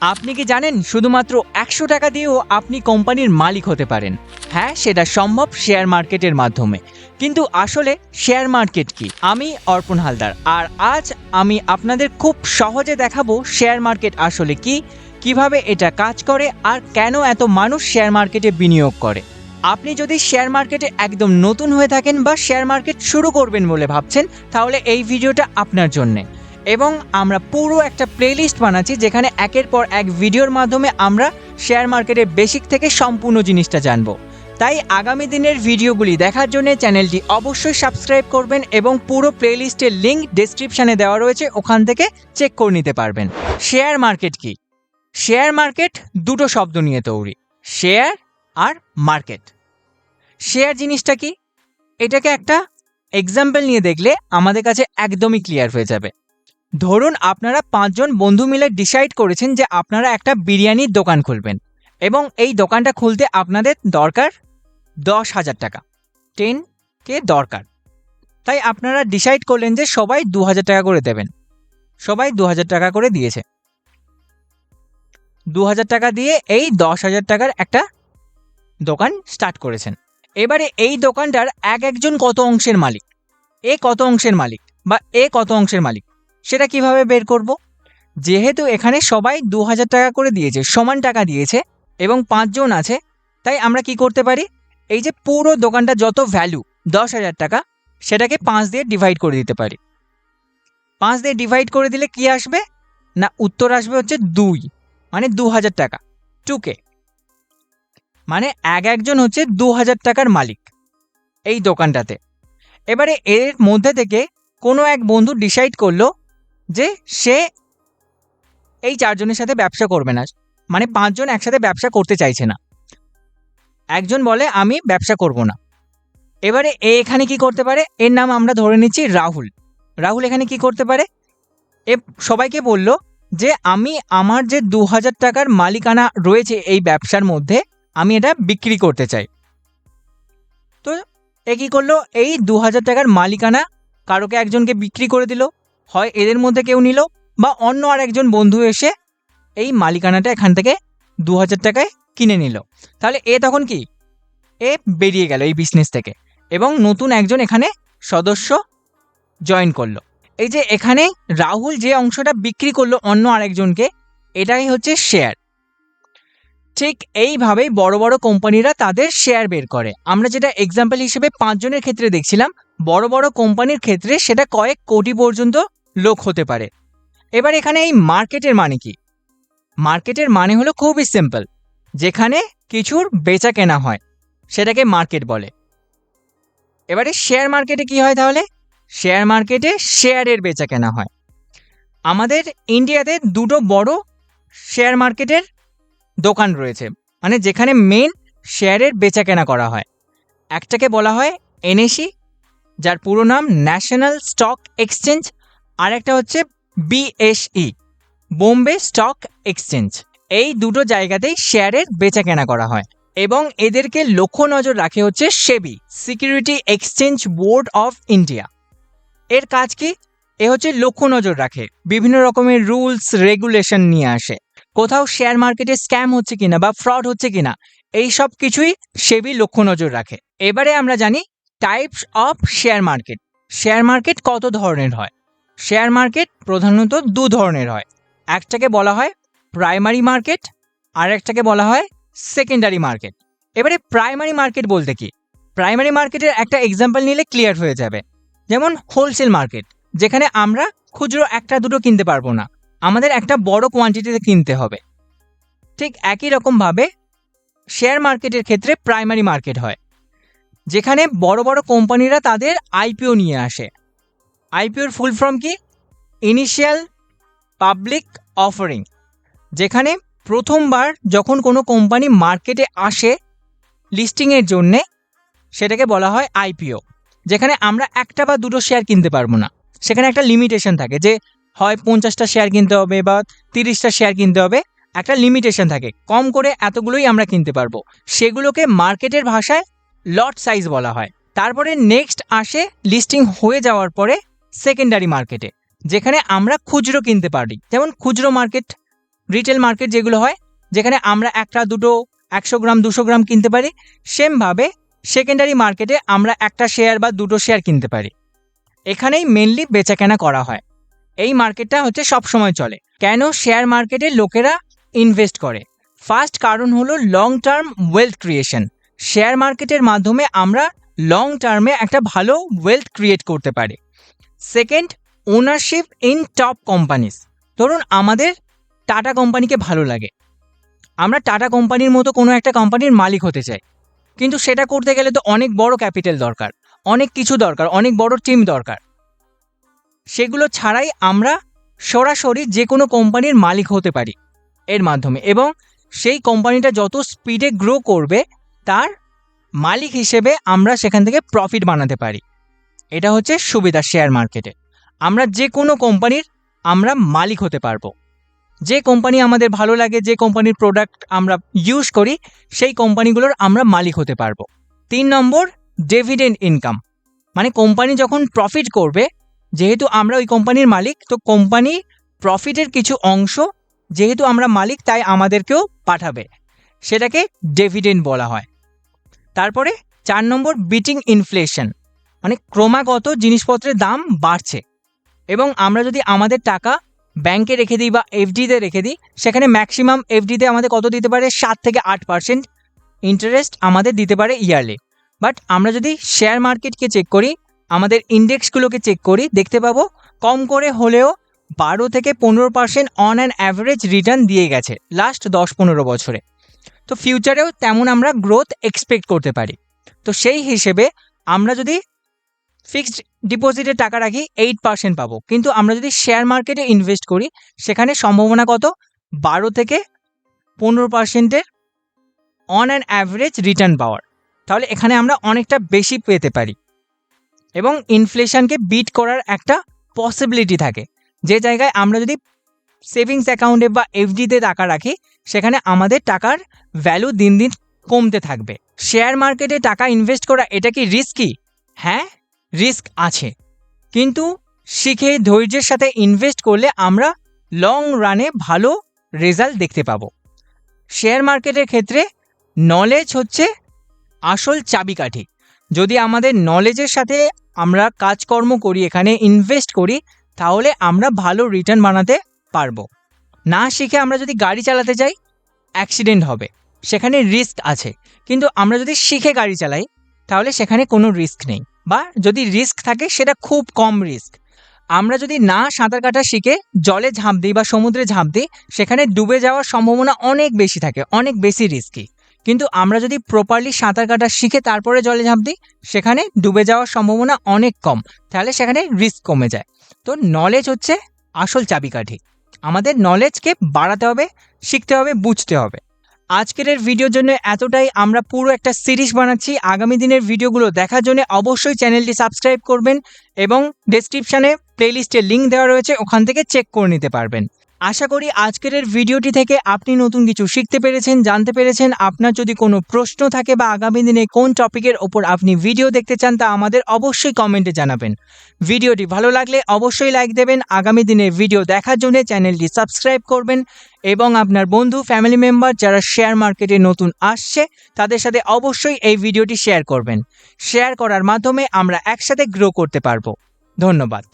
আপনি কি জানেন, শুধুমাত্র একশো টাকা দিয়েও আপনি কোম্পানির মালিক হতে পারেন? হ্যাঁ সেটা সম্ভব শেয়ার মার্কেটের মাধ্যমে। কিন্তু আসলে শেয়ার মার্কেট কি? আমি অর্পণ হালদার। আর আজ আমি আপনাদের খুব সহজে দেখাবো শেয়ার মার্কেট আসলে কি, কীভাবে এটা কাজ করে, আর কেন এত মানুষ শেয়ার মার্কেটে বিনিয়োগ করে। আপনি যদি শেয়ার মার্কেটে একদম নতুন হয়ে থাকেন বা শেয়ার মার্কেট শুরু করবেন বলে ভাবছেন, তাহলে এই ভিডিওটা আপনার জন্যে। এবং আমরা পুরো একটা প্লেলিস্ট বানাচ্ছি যেখানে একের পর এক ভিডিওর মাধ্যমে আমরা শেয়ার মার্কেটের বেসিক থেকে সম্পূর্ণ জিনিসটা জানব। তাই আগামী দিনের ভিডিওগুলি দেখার জন্য চ্যানেলটি অবশ্যই সাবস্ক্রাইব করবেন এবং পুরো প্লেলিস্টের লিঙ্ক ডিসক্রিপশানে দেওয়া রয়েছে, ওখান থেকে চেক করে নিতে পারবেন। শেয়ার মার্কেট কি? শেয়ার মার্কেট দুটো শব্দ নিয়ে তৈরি শেয়ার আর মার্কেট শেয়ার জিনিসটা কি? এটাকে একটা এক্সাম্পল নিয়ে দেখলে আমাদের কাছে একদমই ক্লিয়ার হয়ে যাবে। ধরুন আপনারা পাঁচজন বন্ধু মিলে ডিসাইড করেছেন যে আপনারা একটা বিরিয়ানির দোকান খুলবেন এবং এই দোকানটা খুলতে আপনাদের দরকার দশ হাজার টাকা টেন কে দরকার। তাই আপনারা ডিসাইড করলেন যে সবাই দু হাজার টাকা করে দেবেন। সবাই দু হাজার টাকা করে দিয়েছে। দু হাজার টাকা দিয়ে এই দশ হাজার টাকার একটা দোকান স্টার্ট করেছেন। এবারে এই দোকানটার এক একজন কত অংশের মালিক? এ কত অংশের মালিক? বা এ কত অংশের মালিক? সেটা কীভাবে বের করব? যেহেতু এখানে সবাই দু হাজার টাকা করে দিয়েছে, সমান টাকা দিয়েছে এবং পাঁচজন আছে, তাই আমরা কি করতে পারি? এই যে পুরো দোকানটা যত ভ্যালু দশ হাজার টাকা, সেটাকে পাঁচ দিয়ে ডিভাইড করে দিতে পারি। পাঁচ দিয়ে ডিভাইড করে দিলে কি আসবে? না, উত্তর আসবে হচ্ছে দুই মানে দু হাজার টাকা টুকে মানে এক একজন হচ্ছে দু হাজার টাকার মালিক এই দোকানটাতে। এবারে এর মধ্যে থেকে কোনো এক বন্ধু ডিসাইড করল যে সে এই চারজনের সাথে ব্যবসা করবে না। মানে পাঁচজন একসাথে ব্যবসা করতে চাইছে না। একজন বলে, আমি ব্যবসা করব না। এবারে এ এখানে কি করতে পারে? এর নাম আমরা ধরে নিচ্ছি রাহুল। রাহুল এখানে কি করতে পারে? এ সবাইকে বলল যে, আমি আমার যে দু হাজার টাকার মালিকানা রয়েছে এই ব্যবসার মধ্যে, আমি এটা বিক্রি করতে চাই। তো এ কী করল? এই দু হাজার টাকার মালিকানা কারোকে একজনকে বিক্রি করে দিল। হয় এদের মধ্যে কেউ নিল বা অন্য আর একজন বন্ধু এসে এই মালিকানাটা এখান থেকে দু হাজার টাকায় কিনে নিল। তাহলে এ তখন কি? এ বেরিয়ে গেল এই বিজনেস থেকে এবং নতুন একজন এখানে সদস্য জয়েন করল। এই যে এখানে রাহুল যে অংশটা বিক্রি করল অন্য আরেকজনকে, এটাই হচ্ছে শেয়ার ঠিক এইভাবেই বড় বড় কোম্পানিরা তাদের শেয়ার বের করে। আমরা যেটা এক্সাম্পল হিসেবে পাঁচজনের ক্ষেত্রে দেখছিলাম, বড় বড় কোম্পানির ক্ষেত্রে সেটা কয়েক কোটি পর্যন্ত লোক হতে পারে। এবার এখানে এই মার্কেটের মানে কি? মার্কেটের মানে হলো খুবই সিম্পল, যেখানে কিছুর বেচা কেনা হয়, সেটাকে মার্কেট বলে। এবারে শেয়ার মার্কেটে কি হয় তাহলে? শেয়ার মার্কেটে শেয়ারের বেচা কেনা হয়। আমাদের ইন্ডিয়াতে দুটো বড় শেয়ার মার্কেটের দোকান রয়েছে মানে যেখানে মেন শেয়ারের বেচা কেনা করা হয়। একটাকে বলা হয় এনএসি যার পুরো নাম ন্যাশনাল স্টক এক্সচেঞ্জ আর একটা হচ্ছে বিএসই বোম্বে স্টক এক্সচেঞ্জ এই দুটো জায়গাতেই শেয়ারের বেচা কেনা করা হয় এবং এদেরকে লক্ষ্য নজর রাখে হচ্ছে SEBI security exchange board of India এর কাজ কি? এ হচ্ছে লক্ষ্য নজর রাখে, বিভিন্ন রকমের রুলস রেগুলেশন নিয়ে আসে। কোথাও শেয়ার মার্কেটে স্ক্যাম হচ্ছে কিনা বা ফ্রড হচ্ছে কিনা, এই সব কিছুই সেবি লক্ষ্য নজর রাখে। এবারে আমরা জানি types of share market share market কত ধরনের হয়? শেয়ার মার্কেট প্রধানত দু ধরনের হয়। একটাকে বলা হয় প্রাইমারি মার্কেট আর একটাকে বলা হয় সেকেন্ডারি মার্কেট। এবারে প্রাইমারি মার্কেট বলতে কি? প্রাইমারি মার্কেটের একটা এক্সাম্পল নিলে ক্লিয়ার হয়ে যাবে। যেমন হোলসেল মার্কেট যেখানে আমরা খুচরো একটা, দুটো কিনতে পারব না। আমাদের একটা বড় কোয়ান্টিটিতে কিনতে হবে। ঠিক একই রকমভাবে শেয়ার মার্কেটের ক্ষেত্রে প্রাইমারি মার্কেট হয়। যেখানে বড় বড় কোম্পানিরা তাদের আইপিও নিয়ে আসে। আইপিওর ফুল ফর্ম কি? ইনিশিয়াল পাবলিক অফারিং যেখানে প্রথমবার যখন কোনো কোম্পানি মার্কেটে আসে লিস্টিংয়ের জন্যে, সেটাকে বলা হয় আইপিও। যেখানে আমরা একটা বা দুটো শেয়ার কিনতে পারব না। সেখানে একটা লিমিটেশন থাকে যে হয় পঞ্চাশটা শেয়ার কিনতে হবে বা তিরিশটা শেয়ার কিনতে হবে, একটা লিমিটেশন থাকে। কম করে এতগুলোই আমরা কিনতে পারব। সেগুলোকে মার্কেটের ভাষায় লট সাইজ বলা হয়। তারপরে নেক্সট আসে লিস্টিং হয়ে যাওয়ার পরে সেকেন্ডারি মার্কেটে যেখানে আমরা খুচরো কিনতে পারি। যেমন খুচরো মার্কেট রিটেল মার্কেট যেগুলো হয়, যেখানে আমরা একটা, দুটো, একশো গ্রাম, দুশো গ্রাম কিনতে পারি সেমভাবে সেকেন্ডারি মার্কেটে আমরা একটা শেয়ার বা দুটো শেয়ার কিনতে পারি। এখানেই মেনলি বেচাকেনা করা হয়। এই মার্কেটটা হচ্ছে সব সময় চলে। কেন শেয়ার মার্কেটে লোকেরা ইনভেস্ট করে? ফার্স্ট কারণ হলো long term wealth creation share মার্কেটের মাধ্যমে আমরা লং টার্মে একটা ভালো ওয়েলথ ক্রিয়েট করতে পারি। Second ownership in top companies ধরুন আমাদের টাটা কোম্পানিকে ভালো লাগে। আমরা টাটা কোম্পানির মতো কোনো একটা কোম্পানির মালিক হতে চাই। কিন্তু সেটা করতে গেলে তো অনেক বড় ক্যাপিটাল দরকার, অনেক কিছু দরকার, অনেক বড় টিম দরকার। সেগুলো ছাড়াই আমরা সরাসরি যে কোনো কোম্পানির মালিক হতে পারি এর মাধ্যমে। এবং সেই কোম্পানিটা যত স্পিডে গ্রো করবে, তার মালিক হিসেবে আমরা সেখান থেকে প্রফিট বানাতে পারি। এটা হচ্ছে সুবিধা শেয়ার মার্কেটে। আমরা যে কোনো কোম্পানির আমরা মালিক হতে পারব। যে কোম্পানি আমাদের ভালো লাগে, যে কোম্পানির প্রোডাক্ট আমরা ইউজ করি, সেই কোম্পানিগুলোর আমরা মালিক হতে পারব। তিন নম্বর ডেভিডেন্ড ইনকাম মানে কোম্পানি যখন প্রফিট করবে, যেহেতু আমরা ওই কোম্পানির মালিক, তো কোম্পানি প্রফিটের কিছু অংশ যেহেতু আমরা মালিক, তাই আমাদেরকেও পাঠাবে। সেটাকে ডেভিডেন্ড বলা হয়। তারপরে চার নম্বর বিটিং ইনফ্লেশন মানে ক্রমাগত জিনিসপত্রের দাম বাড়ছে। এবং আমরা যদি আমাদের টাকা ব্যাংকে রেখে দিই বা এফডিতে রেখে দিই, সেখানে ম্যাক্সিমাম এফডিতে আমাদের কত দিতে পারে? সাত থেকে আট পার্সেন্ট ইন্টারেস্ট আমাদের দিতে পারে ইয়ারলি বাট আমরা যদি শেয়ার মার্কেটকে চেক করি, আমাদের ইন্ডেক্সগুলোকে চেক করি, দেখতে পাবো কম করে হলেও বারো থেকে পনেরো percent on an average return দিয়ে গেছে লাস্ট দশ পনেরো বছরে। তো ফিউচারেও তেমন আমরা গ্রোথ এক্সপেক্ট করতে পারি। তো সেই হিসেবে আমরা যদি ফিক্সড ডিপোজিটে টাকা রাখি এইট পার্সেন্ট পাবো। কিন্তু আমরা যদি শেয়ার মার্কেটে ইনভেস্ট করি, সেখানে সম্ভাবনা কত? বারো থেকে পনেরো পার্সেন্টের অন অ্যান অ্যাভারেজ রিটার্ন পাওয়ার তাহলে এখানে আমরা অনেকটা বেশি পেতে পারি। এবং ইনফ্লেশনকে বিট করার একটা পসিবিলিটি থাকে। যে জায়গায় আমরা যদি সেভিংস অ্যাকাউন্টে বা এফডিতে টাকা রাখি, সেখানে আমাদের টাকার ভ্যালু দিন দিন কমতে থাকবে। শেয়ার মার্কেটে টাকা ইনভেস্ট করা, এটা কি রিস্কি হ্যাঁ রিস্ক আছে। কিন্তু শিখে ধৈর্যের সাথে ইনভেস্ট করলে আমরা লং রানে ভালো রেজাল্ট দেখতে পাবো। শেয়ার মার্কেটের ক্ষেত্রে নলেজ হচ্ছে আসল চাবিকাঠি। যদি আমাদের নলেজের সাথে আমরা কাজকর্ম করি, এখানে ইনভেস্ট করি, তাহলে আমরা ভালো রিটার্ন বানাতে পারব। না শিখে আমরা যদি গাড়ি চালাতে যাই, অ্যাক্সিডেন্ট হবে। সেখানে রিস্ক আছে। কিন্তু আমরা যদি শিখে গাড়ি চালাই, তাহলে সেখানে কোনো রিস্ক নেই। বা যদি রিস্ক থাকে, সেটা খুব কম রিস্ক আমরা যদি না সাঁতার কাটা শিখে জলে ঝাঁপ দিই বা সমুদ্রে ঝাঁপ দিই, সেখানে ডুবে যাওয়ার সম্ভাবনা অনেক বেশি থাকে, অনেক বেশি রিস্কি কিন্তু আমরা যদি প্রপারলি সাঁতার কাটা শিখে তারপরে জলে ঝাঁপ দিই, সেখানে ডুবে যাওয়ার সম্ভাবনা অনেক কম, তাহলে সেখানে রিস্ক কমে যায়। তো নলেজ হচ্ছে আসল চাবিকাঠি। আমাদের নলেজকে বাড়াতে হবে, শিখতে হবে, বুঝতে হবে। আজকের এর ভিডিওর জন্য এতটাই। আমরা পুরো একটা সিরিজ বানাচ্ছি। আগামী দিনের ভিডিওগুলো দেখার জন্য অবশ্যই চ্যানেলটি সাবস্ক্রাইব করবেন এবং ডেসক্রিপশানে প্লেলিস্টের লিঙ্ক দেওয়া রয়েছে। ওখান থেকে চেক করে নিতে পারবেন। আশা করি আজকের ভিডিওটি থেকে আপনি নতুন কিছু শিখতে পেরেছেন, জানতে পেরেছেন। আপনার যদি কোনো প্রশ্ন থাকে বা আগামী দিনে কোন টপিকের ওপর আপনি ভিডিও দেখতে চান, তা আমাদের অবশ্যই কমেন্টে জানাবেন। ভিডিওটি ভালো লাগলে অবশ্যই লাইক দেবেন। আগামী দিনে ভিডিও দেখার জন্য চ্যানেলটি সাবস্ক্রাইব করবেন এবং আপনার বন্ধু, ফ্যামিলি মেম্বার যারা শেয়ার মার্কেটে নতুন আসছে, তাদের সাথে অবশ্যই এই ভিডিওটি শেয়ার করবেন। শেয়ার করার মাধ্যমে আমরা একসাথে গ্রো করতে পারব। ধন্যবাদ।